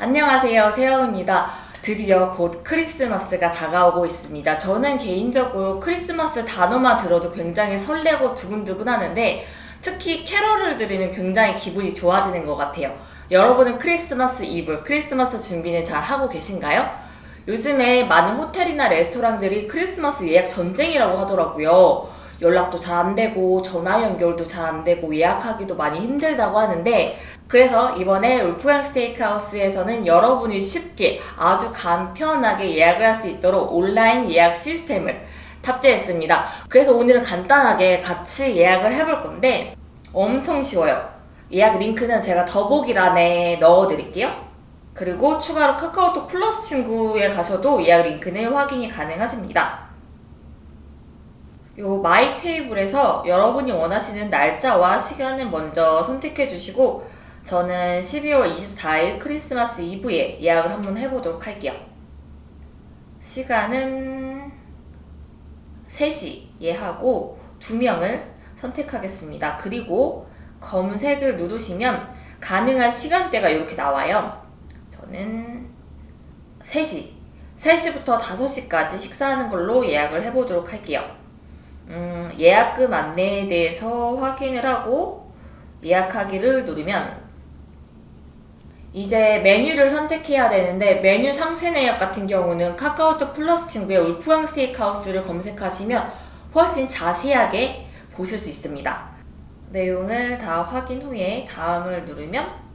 안녕하세요. 세영입니다. 드디어 곧 크리스마스가 다가오고 있습니다. 저는 개인적으로 크리스마스 단어만 들어도 굉장히 설레고 두근두근 하는데 특히 캐럴을 들으면 굉장히 기분이 좋아지는 것 같아요. 여러분은 크리스마스 이브, 크리스마스 준비는 잘 하고 계신가요? 요즘에 많은 호텔이나 레스토랑들이 크리스마스 예약 전쟁이라고 하더라고요. 연락도 잘 안 되고 전화 연결도 잘 안 되고 예약하기도 많이 힘들다고 하는데 그래서 이번에 울프양 스테이크하우스에서는 여러분이 쉽게 아주 간편하게 예약을 할 수 있도록 온라인 예약 시스템을 탑재했습니다. 그래서 오늘은 간단하게 같이 예약을 해볼 건데 엄청 쉬워요. 예약 링크는 제가 더보기란에 넣어드릴게요. 그리고 추가로 카카오톡 플러스 친구에 가셔도 예약 링크는 확인이 가능하십니다. 요 마이 테이블에서 여러분이 원하시는 날짜와 시간을 먼저 선택해 주시고 저는 12월 24일 크리스마스 이브에 예약을 한번 해보도록 할게요. 시간은 3시 예 하고 두 명을 선택하겠습니다. 그리고 검색을 누르시면 가능한 시간대가 이렇게 나와요. 저는 3시, 3시부터 5시까지 식사하는 걸로 예약을 해보도록 할게요. 음, 예약금 안내에 대해서 확인을 하고 예약하기를 누르면 이제 메뉴를 선택해야 되는데 메뉴 상세 내역 같은 경우는 카카오톡 플러스 친구의 울프왕 스테이크하우스를 검색하시면 훨씬 자세하게 보실 수 있습니다. 내용을 다 확인 후에 다음을 누르면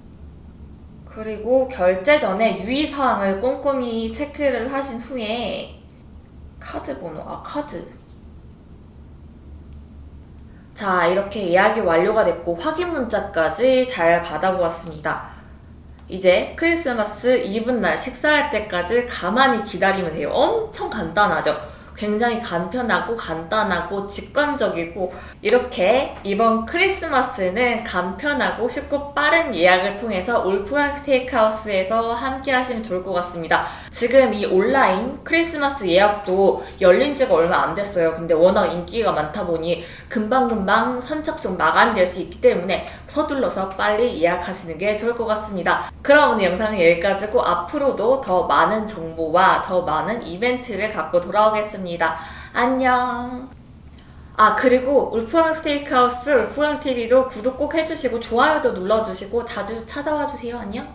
그리고 결제 전에 유의사항을 꼼꼼히 체크를 하신 후에 카드 번호, 아 카드 자, 이렇게 예약이 완료가 됐고 확인 문자까지 잘 받아보았습니다. 이제 크리스마스 이브날 식사할 때까지 가만히 기다리면 돼요. 엄청 간단하죠? 굉장히 간편하고 간단하고 직관적이고 이렇게 이번 크리스마스는 간편하고 쉽고 빠른 예약을 통해서 울프양 스테이크하우스에서 함께 하시면 좋을 것 같습니다. 지금 이 온라인 크리스마스 예약도 열린 지가 얼마 안 됐어요. 근데 워낙 인기가 많다 보니 금방금방 선착순 마감될 수 있기 때문에 서둘러서 빨리 예약하시는 게 좋을 것 같습니다. 그럼 오늘 영상은 여기까지고 앞으로도 더 많은 정보와 더 많은 이벤트를 갖고 돌아오겠 습니다. 안녕. 아 그리고 울프랑 스테이크하우스 울프랑 TV도 구독 꼭 해주시고 좋아요도 눌러주시고 자주 찾아와 주세요. 안녕.